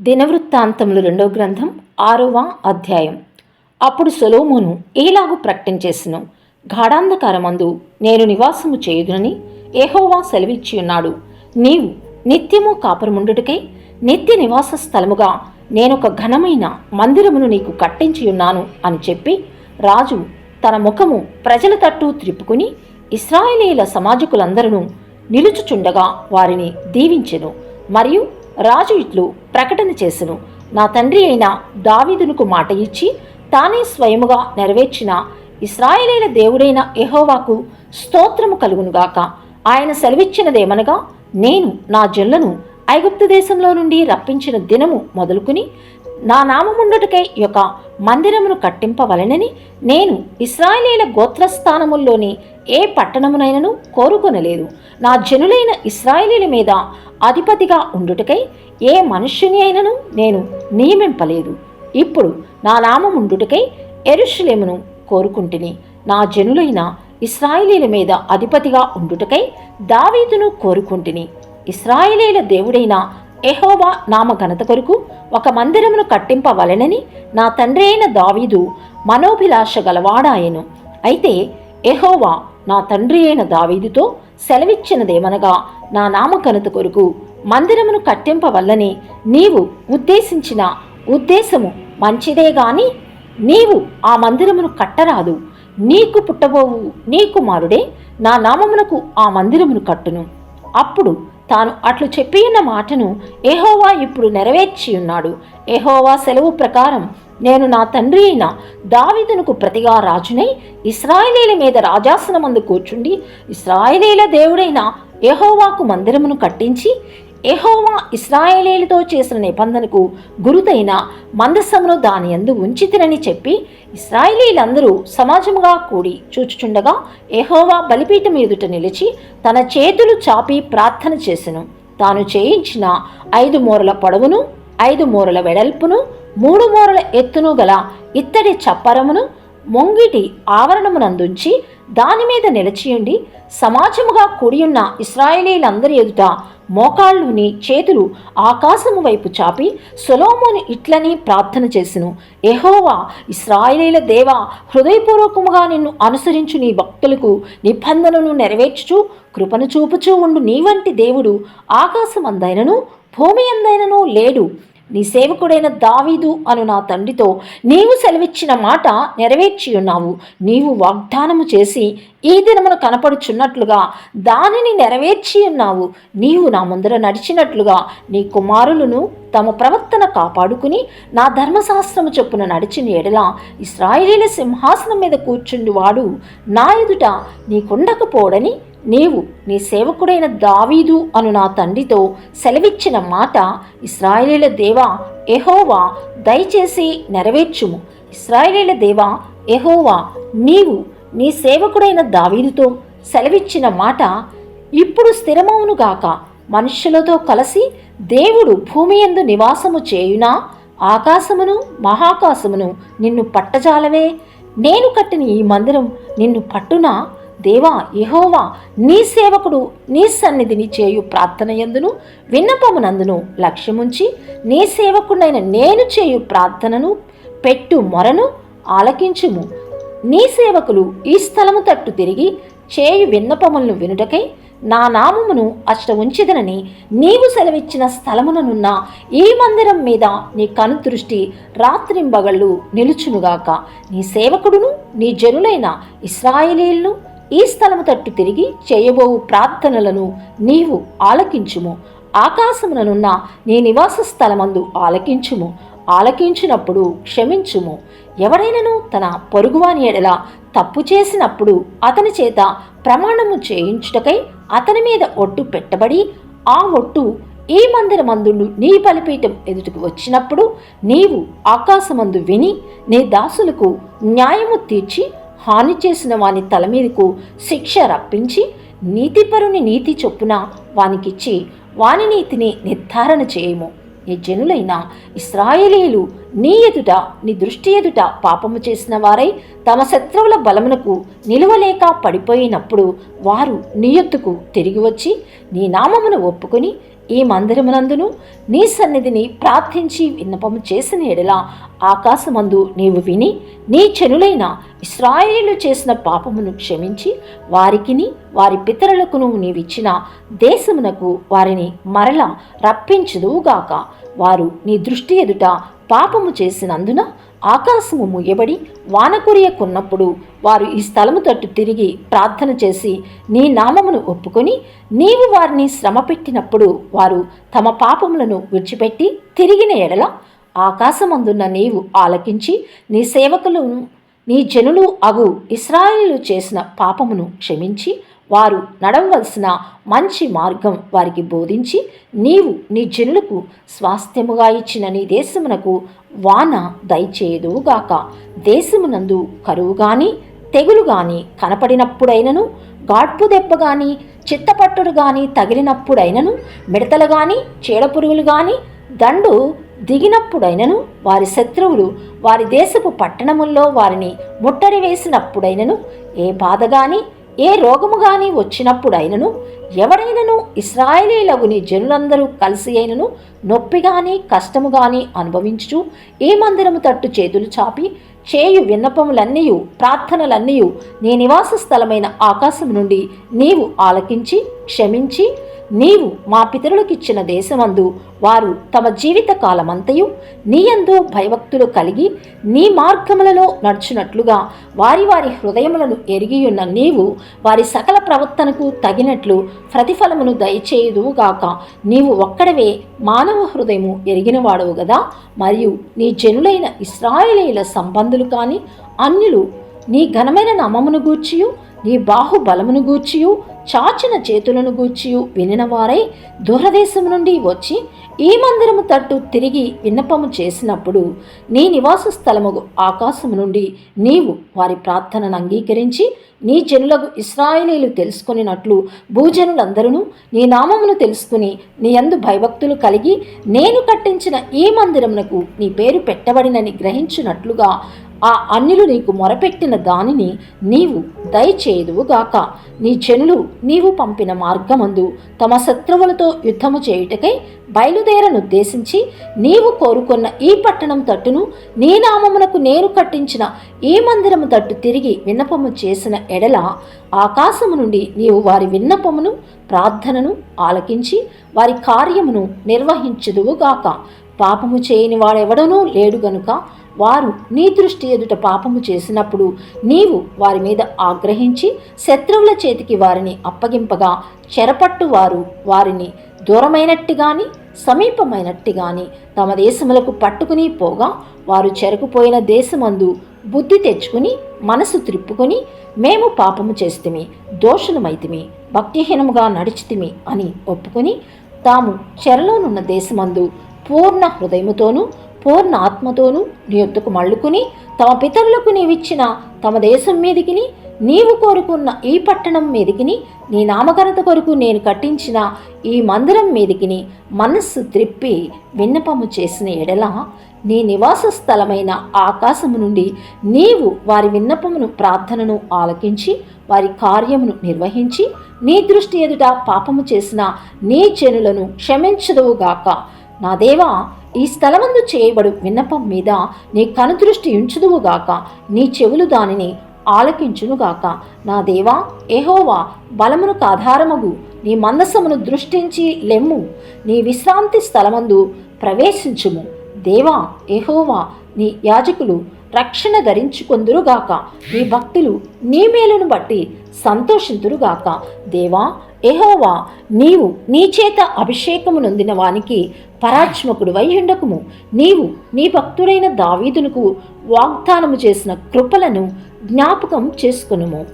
దినవృత్తాంతములు రెండో గ్రంథం ఆరవ అధ్యాయం. అప్పుడు సొలోమోను ఏలాగు ప్రకటన గాఢాంధకారమందు నేను నివాసము చేయుదునని ఏహోవా సెలవిచ్చి ఉన్నాడు. నీవు నిత్యము కాపురముండుటకై నిత్య నివాస స్థలముగా నేనొక ఘనమైన మందిరమును నీకు కట్టించి ఉన్నాను అని చెప్పి రాజు తన ముఖము ప్రజల తట్టు త్రిప్పుకుని ఇస్రాయేలీల సమాజకులందరూ నిలుచుచుండగా వారిని దీవించెను. మరియు రాజు ఇట్లు ప్రకటన చేసెను. నా తండ్రి అయిన దావీదునకు మాట ఇచ్చి తానే స్వయముగా నెరవేర్చిన ఇస్రాయేలీల దేవుడైన ఎహోవాకు స్తోత్రము కలుగునుగాక ఆయన సెలవిచ్చినదేమనగా నేను నా జల్లను ఐగుప్తు దేశంలో నుండి రప్పించిన దినము మొదలుకుని నా నామముండుటకై యొక్క మందిరమును కట్టింపవలెనని నేను ఇస్రాయేలీల గోత్రస్థానముల్లోని ఏ పట్టణమునైనను కోరుకొనలేదు. నా జనులైన ఇస్రాయేలీల మీద అధిపతిగా ఉండుటకై ఏ మనుష్యుని అయినను నేను నియమింపలేదు. ఇప్పుడు నా నామముండుటకై ఎరుషులేమును కోరుకుంటుని నా జనులైన ఇస్రాయేలీల మీద అధిపతిగా ఉండుటకై దావీదును కోరుకుంటుని. ఇస్రాయేలీల దేవుడైన ఎహోవా నామ ఘనత కొరకు ఒక మందిరమును కట్టింపవలెనని నా తండ్రి అయిన దావీదు మనోభిలాష గలవాడాయను. అయితే ఎహోవా నా తండ్రి అయిన దావీదుతో సెలవిచ్చినదేమనగా నా నామఘనత కొరకు మందిరమును కట్టింపవల్లని నీవు ఉద్దేశించిన ఉద్దేశము మంచిదే గాని నీవు ఆ మందిరమును కట్టరాదు. నీకు పుట్టబోవు నీ కుమారుడే నా నామమునకు ఆ మందిరమును కట్టును. అప్పుడు తాను అట్లు చెప్పియున్న మాటను ఎహోవా ఇప్పుడు నెరవేర్చి ఉన్నాడు ఎహోవా సెలవు ప్రకారం నేను నా తండ్రి అయిన దావీదునకు ప్రతిగా రాజునై ఇస్రాయేలీల మీద రాజాసనమందు కూర్చుండి ఇస్రాయేలీల దేవుడైన ఎహోవాకు మందిరమును కట్టించి ఎహోవా ఇస్రాయేలీలతో చేసిన నిబంధనకు గురుతైన మందసమును దాని యందు ఉంచితినని చెప్పి ఇస్రాయేలీలందరూ సమాజముగా కూడి చూచుచుండగా ఎహోవా బలిపీఠం ఎదుట నిలిచి తన చేతులు చాపి ప్రార్థన చేసెను. తాను చేయించిన ఐదు మూరల పొడవును ఐదు మూరల వెడల్పును మూడు మూరల ఎత్తును గల ఇత్తడి చప్పరమును మొంగిటి ఆవరణమునందుంచి దాని మీద నిలిచియుండి సమాజముగా కూడియున్న ఇస్రాయేలీలందరి ఎదుట మోకాళ్ళుని చేతులు ఆకాశము వైపు చాపి సొలోమోను ఇట్లని ప్రార్థన చేసెను. ఎహోవా ఇస్రాయిలీల దేవ హృదయపూర్వకముగా నిన్ను అనుసరించు నీ భక్తులకు నిబంధనను నెరవేర్చుచు కృపను చూపుచూ ఉండు. నీ వంటి దేవుడు ఆకాశమందైనను భూమి అందైనను లేడు. నీ సేవకుడైన దావీదు అను నా తండ్రితో నీవు సెలవిచ్చిన మాట నెరవేర్చి ఉన్నావు నీవు వాగ్దానము చేసి ఈ దినమును కనపడుచున్నట్లుగా దానిని నెరవేర్చి ఉన్నావు నీవు నా ముందర నడిచినట్లుగా నీ కుమారులను తమ ప్రవర్తన కాపాడుకుని నా ధర్మశాస్త్రము చొప్పున నడిచిన ఎడల ఇస్రాయేలీల సింహాసనం మీద కూర్చుండువాడు. నా ఎదుట నీకుండకపోడని నీవు నీ సేవకుడైన దావీదు అను నా తండ్రితో సెలవిచ్చిన మాట ఇస్రాయేలీల దేవా ఎహోవా దయచేసి నెరవేర్చుము. ఇస్రాయేలీల దేవా ఎహోవా నీవు నీ సేవకుడైన దావీదుతో సెలవిచ్చిన మాట ఇప్పుడు స్థిరమవునుగాక మనుష్యులతో కలిసి దేవుడు భూమి యందు నివాసము చేయునా? ఆకాశమును మహాకాశమును నిన్ను పట్టజాలవే? నేను కట్టిన ఈ మందిరం నిన్ను పట్టునా? దేవా యహోవా నీ సేవకుడు నీ సన్నిధిని చేయు ప్రార్థన యందును విన్నపమునందును లక్ష్యముంచి నీ సేవకుడైన నేను చేయు ప్రార్థనను పెట్టు మొరను ఆలకించుము. నీ సేవకులు ఈ స్థలము తట్టు తిరిగి చేయు విన్నపములను వినుటకై నా నామమును అష్ట ఉంచిదనని నీవు సెలవిచ్చిన స్థలముననున్న ఈ మందిరం మీద నీ కనుదృష్టి రాత్రింబగళ్ళు నిలుచునుగాక. నీ సేవకుడును నీ జనులైన ఇస్రాయేలీలను ఈ స్థలము తట్టు తిరిగి చేయబోవు ప్రార్థనలను నీవు ఆలకించుము. ఆకాశముననున్న నీ నివాస స్థలమందు ఆలకించుము. ఆలకించినప్పుడు క్షమించుము. ఎవడైనను తన పొరుగువాని ఎడల తప్పు చేసినప్పుడు అతని చేత ప్రమాణము చేయించుటకై అతని మీద ఒట్టు పెట్టబడి ఆ ఒట్టు ఈ మందిరమందుండు నీ బలిపీఠం ఎదుటికి వచ్చినప్పుడు నీవు ఆకాశమందు విని నీ దాసులకు న్యాయము తీర్చి హాని చేసిన వాని తల మీదకు శిక్ష రప్పించి నీతిపరుని నీతి చొప్పున వానికిచ్చి వాని నీతిని నిర్ధారణ చేయము. నీ జనులైన ఇస్రాయేలీలు నీ ఎదుట నీ దృష్టి ఎదుట పాపము చేసిన వారై తమ శత్రువుల బలమునకు నిలువలేక పడిపోయినప్పుడు వారు నీ ఎత్తుకు తిరిగి వచ్చి నీ నామమును ఒప్పుకొని ఈ మందిరమునందును నీ సన్నిధిని ప్రార్థించి విన్నపము చేసిన ఎడల ఆకాశమందు నీవు విని నీ చెనులైన ఇస్రాయేలు చేసిన పాపమును క్షమించి వారికిని వారి పితరులకును నీవిచ్చిన దేశమునకు వారిని మరల రప్పించుదువుగాక. వారు నీ దృష్టి ఎదుట పాపము చేసినందున ఆకాశము ముయ్యబడి వాన కురియకున్నప్పుడు వారు ఈ స్థలము తట్టు తిరిగి ప్రార్థన చేసి నీ నామమును ఒప్పుకొని నీవు వారిని శ్రమ పెట్టినప్పుడు వారు తమ పాపములను విడిచిపెట్టి తిరిగిన ఎడల ఆకాశమందున్న నీవు ఆలకించి నీ సేవకులను నీ జనులు అగు ఇస్రాయిలు చేసిన పాపమును క్షమించి వారు నడవలసిన మంచి మార్గం వారికి బోధించి నీవు నీ జనులకు స్వాస్థ్యముగా ఇచ్చిన నీ దేశమునకు వాన దయచేయుదువుగాక. దేశమునందు కరువు గాని తెగులు గాని కనపడినప్పుడైనను గాడ్పు దెబ్బ గాని చిత్తపట్టుడు గాని తగిలినప్పుడైనను మిడతలు గాని చీడపురుగులు గాని దండు దిగినప్పుడైనను వారి శత్రువులు వారి దేశపు పట్టణముల్లో వారిని ముట్టడి వేసినప్పుడైనను ఏ బాధ గాని ఏ రోగము గాని వచ్చినప్పుడైనను ఎవడైనను ఇస్రాయేలీలగుని జనులందరూ కలిసి అయినను నొప్పి గాని కష్టము గాని అనుభవించుచు ఈ మందిరము తట్టు చేతులు చాపి చేయు విన్నపములన్నీయు ప్రార్థనలన్నీయు నీ నివాస స్థలమైన ఆకాశం నుండి నీవు ఆలకించి క్షమించి నీవు మా పితరులకిచ్చిన దేశమందు వారు తమ జీవిత కాలమంతయు నీయందు భయభక్తులు కలిగి నీ మార్గములలో నడుచునట్లుగా వారి వారి హృదయములను ఎరిగియున్న నీవు వారి సకల ప్రవర్తనకు తగినట్లు ప్రతిఫలమును దయచేయుదువుగాక. నీవు ఒక్కడవే మానవ హృదయము ఎరిగినవాడవు గదా? మరియు నీ జనులైన ఇస్రాయేలీల సంబంధులు కానీ అన్యులు నీ ఘనమైన నామమును గూర్చియు నీ బాహుబలమును గూర్చియు చాచిన చేతులను గూర్చియు వినినవారై దూరదేశం నుండి వచ్చి ఈ మందిరము తట్టు తిరిగి విన్నపము చేసినప్పుడు నీ నివాస స్థలము ఆకాశము నుండి నీవు వారి ప్రార్థనను అంగీకరించి నీ జనులకు ఇస్రాయేలీలు తెలుసుకునినట్లు భూజనులందరూ నీ నామమును తెలుసుకుని నీ అందు భయభక్తులు కలిగి నేను కట్టించిన ఈ మందిరమునకు నీ పేరు పెట్టబడినని గ్రహించినట్లుగా ఆ అన్యులు నీకు మొరపెట్టిన దానిని నీవు దయచేయుదువుగాక. నీ జనులు నీవు పంపిన మార్గమందు తమ శత్రువులతో యుద్ధము చేయుటకై బయలుదేరనుద్దేశించి నీవు కోరుకున్న ఈ పట్టణం తట్టును నీ నామమునకు నేను కట్టించిన ఈ మందిరము తట్టు తిరిగి విన్నపము చేసిన ఎడల ఆకాశము నుండి నీవు వారి విన్నపమును ప్రార్థనను ఆలకించి వారి కార్యమును నిర్వహించుదువుగాక. పాపము చేయని వాడెవడనూ లేడు గనుక వారు నీ దృష్టి ఎదుట పాపము చేసినప్పుడు నీవు వారి మీద ఆగ్రహించి శత్రువుల చేతికి వారిని అప్పగింపగా చెరపట్టు వారు వారిని దూరమైనట్టు కానీ సమీపమైనట్టు కానీ తమ దేశములకు పట్టుకుని పోగా వారు చెరకుపోయిన దేశమందు బుద్ధి తెచ్చుకుని మనసు త్రిప్పుకొని మేము పాపము చేస్తుమి దోషులమైతిమి భక్తిహీనముగా నడిచితిమి అని ఒప్పుకొని తాము చెరలోనున్న దేశమందు పూర్ణ హృదయముతోనూ పూర్ణ ఆత్మతోనూ నీ యొద్దకు మళ్ళుకుని తమ పితరులకు నీవిచ్చిన తమ దేశం మీదికిని నీవు కోరుకున్న ఈ పట్టణం మీదికిని నీ నామకరత కొరకు నేను కట్టించిన ఈ మందిరం మీదికిని మనస్సు త్రిప్పి విన్నపము చేసిన ఎడల నీ నివాస స్థలమైన ఆకాశము నుండి నీవు వారి విన్నపమును ప్రార్థనను ఆలకించి వారి కార్యమును నిర్వహించి నీ దృష్టి ఎదుట పాపము చేసిన నీ జనులను క్షమించదువుగాక నా దేవా ఈ స్థలమందు చేయబడు విన్నపం మీద నీ కనుదృష్టి ఉంచుదువుగాక నీ చెవులు దానిని ఆలకించునుగాక నా దేవా ఏహోవా బలమునకు ఆధారమగు. నీ మందసమును దృష్టించి లెమ్ము. నీ విశ్రాంతి స్థలమందు ప్రవేశించుము. దేవా ఏహోవా నీ యాజకులు రక్షణ ధరించుకొందురుగాక. నీ భక్తులు నీ మేలును బట్టి సంతోషింతురుగాక. దేవా ఎహోవా నీవు నీ చేత అభిషేకము నొందిన వానికి పరాత్మకుడు వైయుండకుము నీవు నీ భక్తుడైన దావీదునకు వాగ్దానము చేసిన కృపలను జ్ఞాపకం చేసుకునుము.